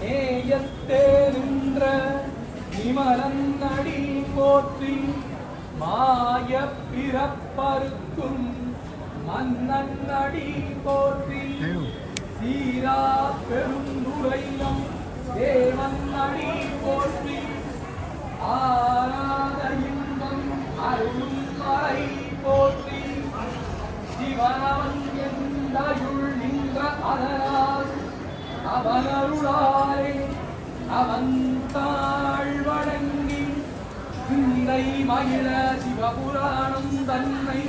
நேயத்தே நின்ற நிமலன்னடி போற்றி மாய பிறப்பருக்கும் மன்னன்னடி போற்றி சீரா பெருந்துரையம் தேவன்னடி போற்றி. ஆராத இன்பம் அருளும் மறை போற்றி. சிவனவன் அதனால் அவனருளாலே அவன் தாழ் சிந்தை மகிழ சிவபுராணம் தன்னை